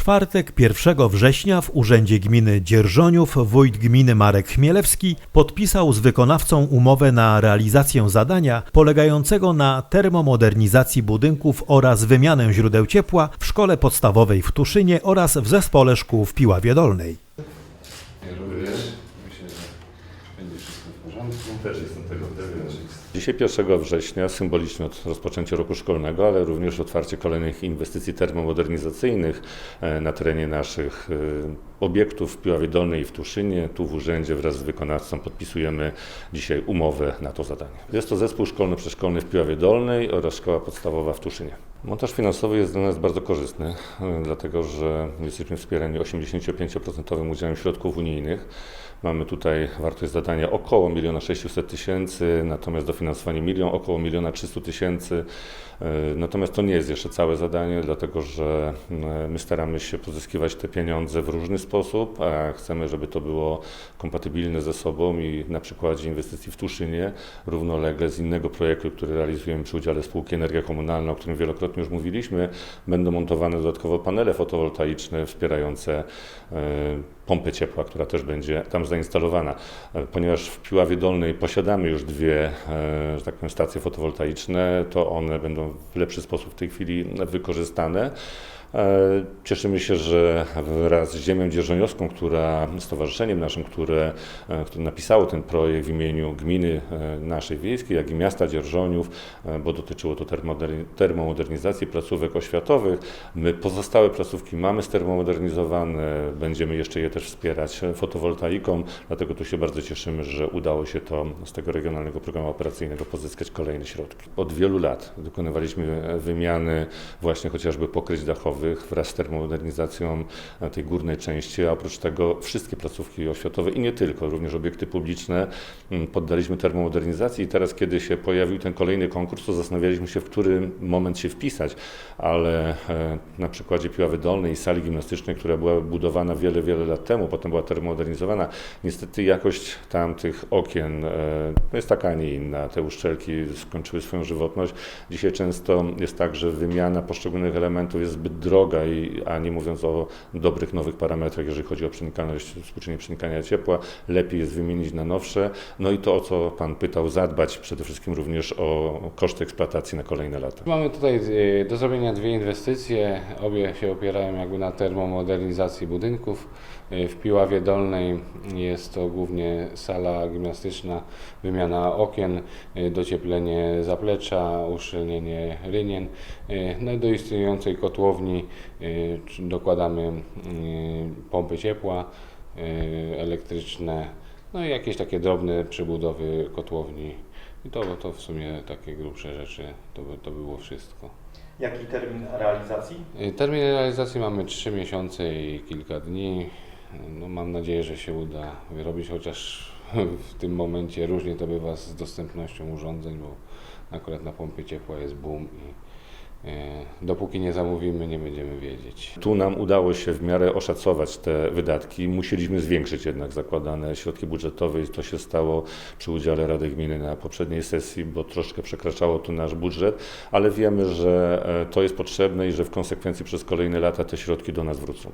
czwartek 1 września w Urzędzie Gminy Dzierżoniów wójt gminy Marek Chmielewski podpisał z wykonawcą umowę na realizację zadania polegającego na termomodernizacji budynków oraz wymianę źródeł ciepła w szkole podstawowej w Tuszynie oraz w zespole szkół w Piławie Dolnej. Ja również myślę, że będzie wszystko w porządku. Też jestem tego pewien. Dzisiaj 1 września, symbolicznie od rozpoczęcia roku szkolnego, ale również otwarcie kolejnych inwestycji termomodernizacyjnych e, na terenie naszych e, obiektów w Piławie Dolnej i w Tuszynie. Tu w urzędzie wraz z wykonawcą podpisujemy dzisiaj umowę na to zadanie. Jest to zespół szkolno-przedszkolny w Piławie Dolnej oraz szkoła podstawowa w Tuszynie. Montaż finansowy jest dla nas bardzo korzystny, e, dlatego że jesteśmy wspierani 85% udziałem środków unijnych. Mamy tutaj wartość zadania około 1 600 tysięcy, natomiast dofinansowanie milion, około 1 300 tysięcy. E, Natomiast to nie jest jeszcze całe zadanie, dlatego że e, my staramy się pozyskiwać te pieniądze w różny sposób, a chcemy, żeby to było kompatybilne ze sobą i na przykładzie inwestycji w Tuszynie równolegle z innego projektu, który realizujemy przy udziale spółki Energia Komunalna, o którym wielokrotnie już mówiliśmy, będą montowane dodatkowo panele fotowoltaiczne wspierające e, pompę ciepła, która też będzie tam zainstalowana. E, Ponieważ w Piławie Dolnej posiadamy już dwie, e, że tak powiem, stacje fotowoltaiczne, to one będą w lepszy sposób w tej chwili wykorzystane. E, Cieszymy się, że wraz z Ziemią Dzierżoniowską, która stowarzyszeniem naszym, które, e, które napisało ten projekt w imieniu gminy e, naszej wiejskiej, jak i miasta Dzierżoniów, bo dotyczyło to termomodernizacji placówek oświatowych. My pozostałe placówki mamy stermomodernizowane, będziemy jeszcze je też wspierać fotowoltaiką, dlatego tu się bardzo cieszymy, że udało się to z tego regionalnego programu operacyjnego pozyskać kolejne środki. Od wielu lat dokonywaliśmy wymiany właśnie chociażby pokryć dachowych wraz z termomodernizacją tej górnej części, a oprócz tego wszystkie placówki oświatowe i nie tylko, również obiekty publiczne mm, poddaliśmy termomodernizacji i teraz, kiedy się pojawił ten kolejny konkurs, to zastanawialiśmy się, w którym moment się wpisać, ale e, na przykładzie Piławy Dolnej i sali gimnastycznej, która była budowana wiele, wiele lat temu, potem była termomodernizowana, niestety jakość tamtych okien e, no jest taka, a nie inna. Te uszczelki skończyły swoją żywotność. Dzisiaj często jest tak, że wymiana poszczególnych elementów jest zbyt droga, i, a nie mówiąc o dobrych nowych parametrach, jeżeli chodzi o przenikalność, współczynnik przenikania ciepła, lepiej jest wymienić na nowsze. No i to, o co Pan pytał, zadbać przede wszystkim również o koszty eksploatacji na kolejne lata. Mamy tutaj e, do zrobienia dwie inwestycje. Obie się opierają jakby na termomodernizacji budynków. E, W Piławie Dolnej jest to głównie sala gimnastyczna, wymiana okien, e, docieplenie zaplecza, uszczelnienie rynien. No i do istniejącej kotłowni czy- dokładamy mm, pompy ciepła e, elektryczne, no i jakieś takie drobne przebudowy kotłowni. I to, to w sumie takie grubsze rzeczy, to, to było wszystko. Jaki termin realizacji? Y, Termin realizacji mamy 3 miesiące i kilka dni. No, mam nadzieję, że się uda wyrobić, chociaż w tym momencie różnie to bywa z dostępnością urządzeń, bo akurat na pompie ciepła jest boom i y, dopóki nie zamówimy, nie będziemy wiedzieć. Tu nam udało się w miarę oszacować te wydatki. Musieliśmy zwiększyć jednak zakładane środki budżetowe i to się stało przy udziale Rady Gminy na poprzedniej sesji, bo troszkę przekraczało tu nasz budżet, ale wiemy, że e, to jest potrzebne i że w konsekwencji przez kolejne lata te środki do nas wrócą.